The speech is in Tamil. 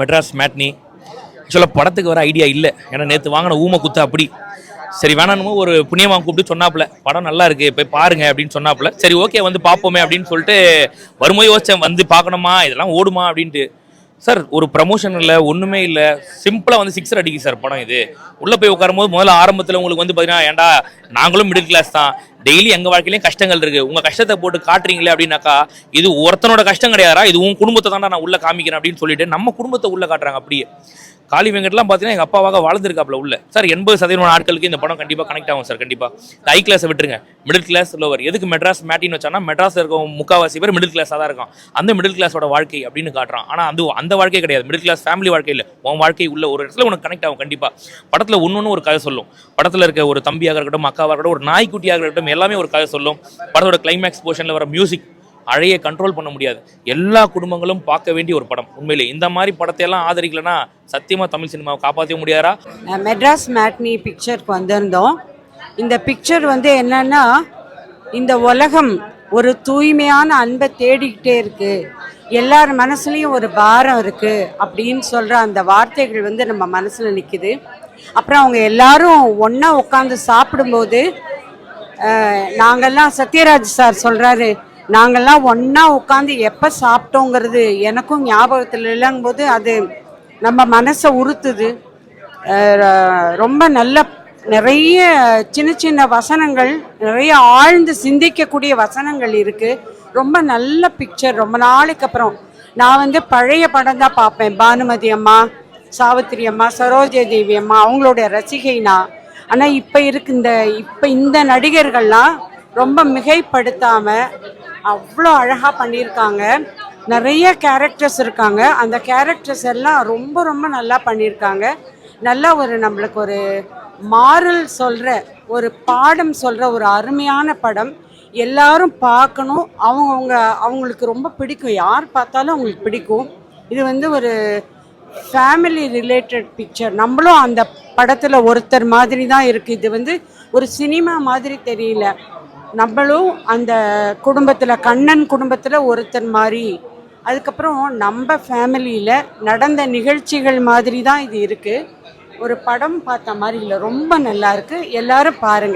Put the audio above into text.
மெட்ராஸ் மேட்னி. ஆக்சுவலாக படத்துக்கு வர ஐடியா இல்லை. ஏன்னா நேற்று வாங்கின ஊமை குத்து அப்படி. சரி வேணான்னு ஒரு புண்ணியமாக கூப்பிட்டு சொன்னாப்புல. படம் நல்லா இருக்கு போய் பாருங்க அப்படின்னு சொன்னாப்புல. சரி ஓகே வந்து பார்ப்போமே அப்படின்னு சொல்லிட்டு வரும்போது யோசிச்சேன் வந்து பார்க்கணுமா? இதெல்லாம் ஓடுமா அப்படின்ட்டு. சார் ஒரு ப்ரமோஷன் இல்லை ஒன்றுமே இல்லை. சிம்பிளாக வந்து சிக்ஸர் அடிக்கு சார் படம் இது. உள்ளே போய் உட்காரும்போது முதல்ல ஆரம்பத்தில் உங்களுக்கு வந்து பார்த்தீங்கன்னா ஏன்டா நாங்களும் மிடில் கிளாஸ் தான். டெய்லி எங்கள் வாழ்க்கையிலையும் கஷ்டங்கள் இருக்குது உங்கள் கஷ்டத்தை போட்டு காட்டுறீங்களே அப்படின்னாக்கா இது ஒருத்தனோட கஷ்டம் கிடையாதா இது உன் குடும்பத்தை தான் நான் உள்ளே காமிக்கிறேன் அப்படின்னு சொல்லிட்டு நம்ம குடும்பத்தை உள்ளே காட்டுறாங்க அப்படியே. காளி வெங்கட்லாம் பார்த்தீங்கன்னா எங்கள் அப்பாவாக வாழ்ந்துருக்காப்ல உள்ள. சார் எண்பது சதவீதம் ஆட்களுக்கு இந்த படம் கண்டிப்பாக கனெக்ட் ஆகும் சார் கண்டிப்பாக ஹை கிளாஸை விட்டுருங்க. மிடில் கிளாஸ் லோவர் எதுக்கு மெட்ராஸ் மேட்டின்னு வச்சானா மெட்ராஸ் இருக்கும் முக்காவாசி பேர் மிடில் கிளாஸாக தான் இருக்கும் அந்த மிடில் கிளாஸோட வாழ்க்கை அப்படின்னு காட்டுறான். ஆனால் அது அந்த வாழ்க்கை கிடையாது. மிடில் கிளாஸ் ஃபேமிலி வாழ்க்கை இல்லை. உன் வாழ்க்கை உள்ள ஒரு இடத்துல உனக்கு கனெக்ட் ஆகும் கண்டிப்பாக படத்தில் ஒன்று ஒரு கதை சொல்லும். படத்தில் இருக்க ஒரு தம்பியாக இருக்கட்டும் அக்காவாக இருக்கட்டும் ஒரு நாய்க்குட்டியாக இருக்கட்டும் எல்லாமே ஒரு கதை சொல்லும். படத்தோட கிளைமேக்ஸ் போர்ஷனில் வர மியூசிக் அழைய கண்ட்ரோல் பண்ண முடியாது. எல்லா குடும்பங்களும் பார்க்க வேண்டிய ஒரு படம். உண்மையிலே இந்த மாதிரி படத்தை எல்லாம் ஆதரிக்கலைன்னா சத்தியமாக தமிழ் சினிமாவை காப்பாற்ற முடியாதா? நான் மெட்ராஸ் மேட்னி பிக்சருக்கு வந்திருந்தோம். இந்த பிக்சர் வந்து என்னன்னா இந்த உலகம் ஒரு தூய்மையான அன்பை தேடிக்கிட்டே இருக்கு. எல்லார் மனசுலையும் ஒரு பாரம் இருக்கு அப்படின்னு சொல்ற அந்த வார்த்தைகள் வந்து நம்ம மனசுல நிக்குது. அப்புறம் அவங்க எல்லாரும் ஒன்றா உட்காந்து சாப்பிடும்போது நாங்கள்லாம் சத்யராஜ் சார் சொல்கிறாரு நாங்கள்லாம் ஒன்றா உட்காந்து எப்போ சாப்பிட்டோங்கிறது எனக்கும் ஞாபகத்தில் இல்லைங்கும்போது அது நம்ம மனசை உறுத்துது. ர- ரொம்ப நல்ல நிறைய சின்ன சின்ன வசனங்கள் நிறைய ஆழ்ந்து சிந்திக்கக்கூடிய வசனங்கள் இருக்குது ரொம்ப நல்ல பிக்சர் ரொம்ப நாளைக்கு அப்புறம். நான் வந்து பழைய படம் தான் பார்ப்பேன். பானுமதி அம்மா சாவித்திரி அம்மா சரோஜ தேவி அம்மா அவங்களுடைய ரசிகை நான் ஆனால் இப்போ இருக்கு இந்த இப்போ இந்த நடிகர்கள்லாம் ரொம்ப மிகைப்படுத்தாமல் அவ்வளோ அழகாக பண்ணியிருக்காங்க. நிறைய கேரக்டர்ஸ் இருக்காங்க. அந்த கேரக்டர்ஸ் எல்லாம் ரொம்ப ரொம்ப நல்லா பண்ணியிருக்காங்க. நல்லா ஒரு நம்மளுக்கு ஒரு மாறல் சொல்கிற ஒரு பாடம் சொல்கிற ஒரு அருமையான படம். எல்லாரும் பார்க்கணும். அவங்கவுங்க அவங்களுக்கு ரொம்ப பிடிக்கும். யார் பார்த்தாலும் அவங்களுக்கு பிடிக்கும். இது வந்து ஒரு ஃபேமிலி ரிலேட்டட் பிக்சர் நம்மளும் அந்த படத்தில் ஒருத்தர் மாதிரி தான் இருக்குது இது வந்து ஒரு சினிமா மாதிரி தெரியல. நம்மளும் அந்த குடும்பத்தில் கண்ணன் குடும்பத்தில் ஒருத்தர் மாதிரி அதுக்கப்புறம் நம்ம ஃபேமிலியில் நடந்த நிகழ்ச்சிகள் மாதிரி தான் இது இருக்குது ஒரு படம் பார்த்த மாதிரி இல்லை. ரொம்ப நல்லா இருக்குது எல்லாரும் பாருங்கள்